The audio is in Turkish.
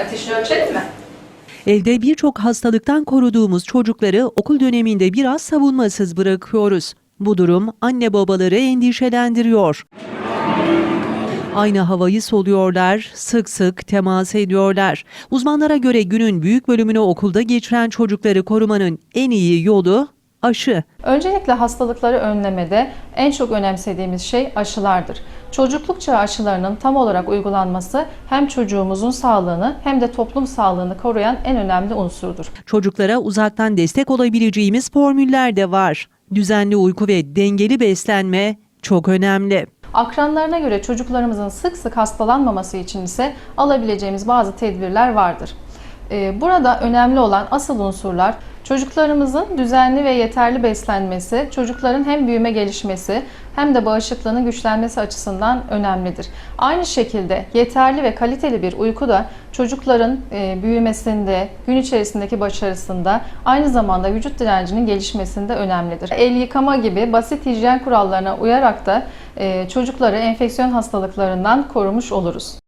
Ateşini ölçelim mi? Evde birçok hastalıktan koruduğumuz çocukları okul döneminde biraz savunmasız bırakıyoruz. Bu durum anne babaları endişelendiriyor. Aynı havayı soluyorlar, sık sık temas ediyorlar. Uzmanlara göre günün büyük bölümünü okulda geçiren çocukları korumanın en iyi yolu aşı. Öncelikle hastalıkları önlemede en çok önemsediğimiz şey aşılardır. Çocukluk çağı aşılarının tam olarak uygulanması hem çocuğumuzun sağlığını hem de toplum sağlığını koruyan en önemli unsurdur. Çocuklara uzaktan destek olabileceğimiz formüller de var. Düzenli uyku ve dengeli beslenme çok önemli. Akranlarına göre çocuklarımızın sık sık hastalanmaması için ise alabileceğimiz bazı tedbirler vardır. Ee, Burada önemli olan asıl unsurlar çocuklarımızın düzenli ve yeterli beslenmesi, çocukların hem büyüme gelişmesi hem de bağışıklığının güçlenmesi açısından önemlidir. Aynı şekilde yeterli ve kaliteli bir uyku da çocukların e, büyümesinde, gün içerisindeki başarısında, aynı zamanda vücut direncinin gelişmesinde önemlidir. El yıkama gibi basit hijyen kurallarına uyarak da e, çocukları enfeksiyon hastalıklarından korumuş oluruz.